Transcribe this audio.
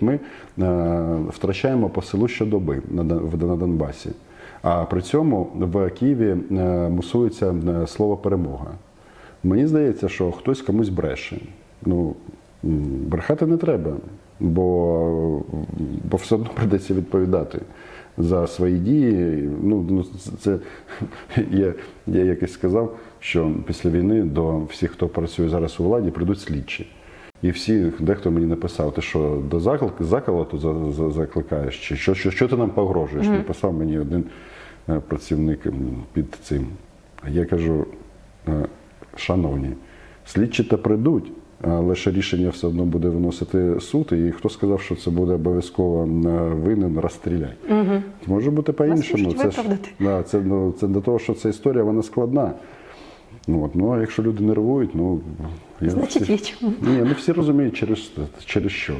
Ми е, втрачаємо по селу щодоби на, Дон- на Донбасі. А при цьому в Києві е, мусується е, слово перемога. Мені здається, що хтось комусь бреше. Ну, брехати не треба, бо, бо все одно придеться відповідати за свої дії. Ну, ну це я, я якось сказав, що після війни до всіх, хто працює зараз у владі, прийдуть слідчі. І всі, дехто мені написав, ти що до заклик, заколоту за, за, закликаєш, чи що, що, що ти нам погрожуєш? Написав мені один е, працівник під цим. А я кажу, е, шановні, слідчі та прийдуть, але ж рішення все одно буде виносити суд, і хто сказав, що це буде обов'язково винен, розстріляй. Може бути по-іншому. Це, ж, да, це, ну, це до того, що ця історія вона складна. Ну, от, ну, а якщо люди нервують, ну я Значить, всі- є чому. ні, ну всі розуміють через, через що.